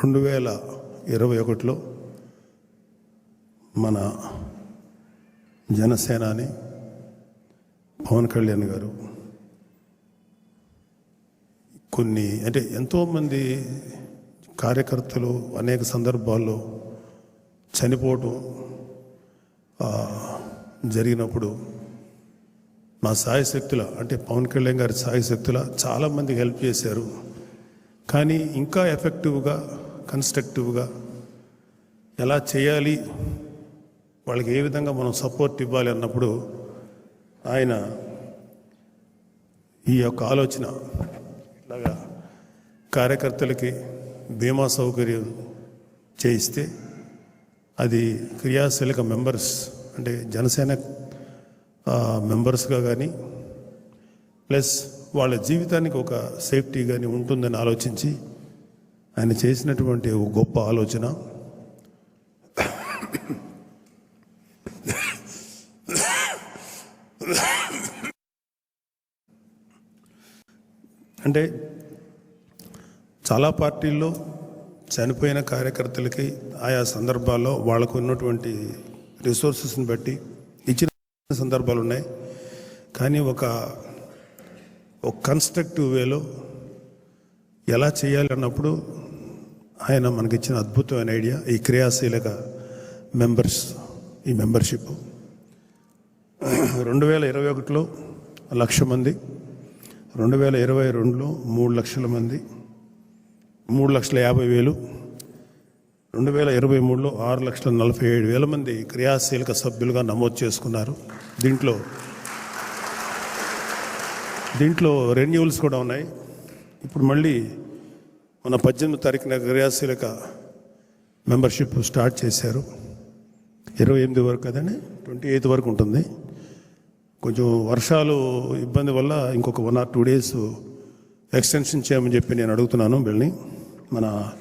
రెండు వేల ఇరవై ఒకటిలో మన జనసేనాని పవన్ కళ్యాణ్ గారు కొన్ని అంటే ఎంతోమంది కార్యకర్తలు అనేక సందర్భాల్లో చనిపోవటం జరిగినప్పుడు మా సాయశక్తుల అంటే పవన్ కళ్యాణ్ గారి సాయశక్తుల చాలామందికి హెల్ప్ చేశారు. కానీ ఇంకా ఎఫెక్టివ్గా కన్స్ట్రక్టివ్గా ఎలా చేయాలి వాళ్ళకి ఏ విధంగా మనం సపోర్ట్ ఇవ్వాలి అన్నప్పుడు ఆయన ఈ యొక్క ఆలోచన ఇట్లాగా కార్యకర్తలకి బీమా సౌకర్యం చేయిస్తే అది క్రియాశీలక మెంబర్స్ అంటే జనసేన మెంబర్స్గా కానీ ప్లస్ వాళ్ళ జీవితానికి ఒక సేఫ్టీ కానీ ఉంటుందని ఆలోచించి ఆయన చేసినటువంటి ఒక గొప్ప ఆలోచన. అంటే చాలా పార్టీల్లో చనిపోయిన కార్యకర్తలకి ఆయా సందర్భాల్లో వాళ్ళకు ఉన్నటువంటి రిసోర్సెస్ని బట్టి ఇచ్చిన సందర్భాలు ఉన్నాయి. కానీ ఒక ఒక కన్స్ట్రక్టివ్ వేలో ఎలా చేయాలి అన్నప్పుడు ఆయన మనకిచ్చిన అద్భుతమైన ఐడియా ఈ క్రియాశీలక మెంబర్స్ ఈ మెంబర్షిప్ రెండు వేల ఇరవై ఒకటిలో లక్ష మంది రెండు వేల ఇరవై రెండులో మూడు లక్షల మంది మూడు లక్షల యాభై వేలు రెండు వేల ఇరవై మూడులో ఆరు లక్షల నలభై ఏడు వేల మంది క్రియాశీలక సభ్యులుగా నమోదు చేసుకున్నారు. దీంట్లో దీంట్లో రెన్యూవల్స్ కూడా ఉన్నాయి. ఇప్పుడు మళ్ళీ మన పద్దెనిమిది తారీఖున క్రియాశీలక మెంబర్షిప్ స్టార్ట్ చేశారు. ఇరవై ఎనిమిది వరకు కదండి? ట్వంటీ ఎయిత్ వరకు ఉంటుంది. కొంచెం వర్షాలు ఇబ్బంది వల్ల ఇంకొక one or two days extension చేయమని చెప్పి నేను అడుగుతున్నాను వీళ్ళని మన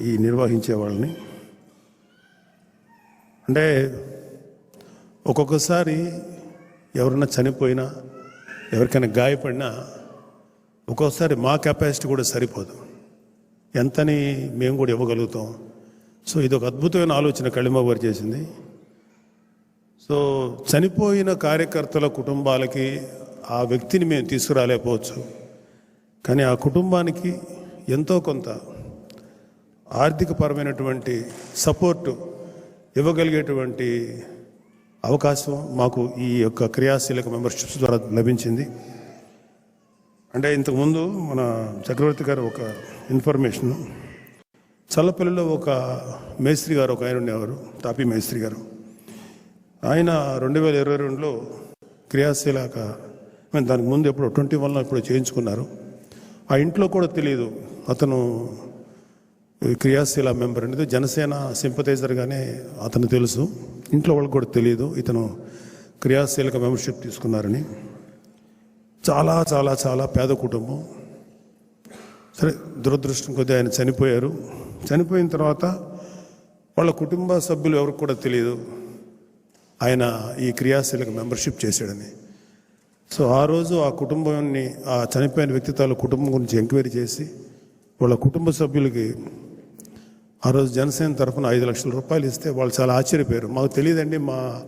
ఈ నిర్వహించే వాళ్ళని. అంటే ఒక్కొక్కసారి ఎవరైనా చనిపోయినా ఎవరికైనా గాయపడినా ఒక్కోసారి మా కెపాసిటీ కూడా సరిపోదు. ఎంతని మేము కూడా ఇవ్వగలుగుతాం. సో ఇది ఒక అద్భుతమైన ఆలోచన కళిమ గారు చేసింది. సో చనిపోయిన కార్యకర్తల కుటుంబాలకి ఆ వ్యక్తిని మేము తీసుకురాలేకపోవచ్చు. కానీ ఆ కుటుంబానికి ఎంతో కొంత ఆర్థికపరమైనటువంటి సపోర్టు ఇవ్వగలిగేటువంటి అవకాశం మాకు ఈ యొక్క క్రియాశీలక మెంబర్షిప్స్ ద్వారా లభించింది. అంటే ఇంతకుముందు మన చక్రవర్తి గారు ఒక ఇన్ఫర్మేషన్ చల్లపల్లిలో ఒక మేస్త్రి గారు ఒక ఆయన ఉండేవారు తాపి మేస్త్రి గారు. ఆయన రెండు వేల ఇరవై రెండులో క్రియాశీలక మేము దానికి ముందు ఎప్పుడు ట్వంటీ వన్లో ఇప్పుడు చేయించుకున్నారు. ఆ ఇంట్లో కూడా తెలియదు అతను క్రియాశీల మెంబర్ అనేది. జనసేన సింపతైజర్గానే అతను తెలుసు. ఇంట్లో వాళ్ళకి కూడా తెలియదు ఇతను క్రియాశీలక మెంబర్షిప్ తీసుకున్నారని. చాలా చాలా చాలా పేద కుటుంబం. సరే దురదృష్టం కొద్ది ఆయన చనిపోయారు. చనిపోయిన తర్వాత వాళ్ళ కుటుంబ సభ్యులు ఎవరికి కూడా తెలియదు ఆయన ఈ క్రియాశీలక మెంబర్షిప్ చేశాడని. సో ఆ రోజు ఆ కుటుంబాన్ని ఆ చనిపోయిన వ్యక్తి తాలూ కుటుంబం గురించి ఎంక్వైరీ చేసి వాళ్ళ కుటుంబ సభ్యులకి ఆ రోజు జనసేన తరఫున ఐదు లక్షల రూపాయలు ఇస్తే వాళ్ళు చాలా ఆశ్చర్యపోయారు. మాకు తెలియదండి మా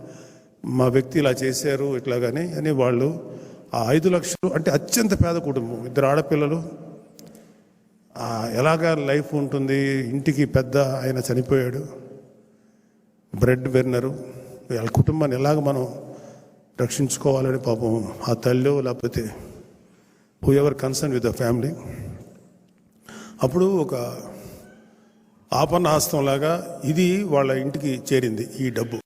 మా వ్యక్తి ఇలా చేశారు ఇట్లాగని అని వాళ్ళు ఆ ఐదు లక్షలు అంటే అత్యంత పేద కుటుంబం. ఇద్దరు ఆడపిల్లలు. ఎలాగ ఎలాగా లైఫ్ ఉంటుంది? ఇంటికి పెద్ద ఆయన చనిపోయాడు. బ్రెడ్ బెర్నరు వాళ్ళ కుటుంబాన్ని ఎలాగ మనం రక్షించుకోవాలని పాపం ఆ తల్లి లేకపోతే whoever concern with the family అప్పుడు ఒక ఆపన్న హస్తంలాగా ఇది వాళ్ళ ఇంటికి చేరింది ఈ డబ్బు.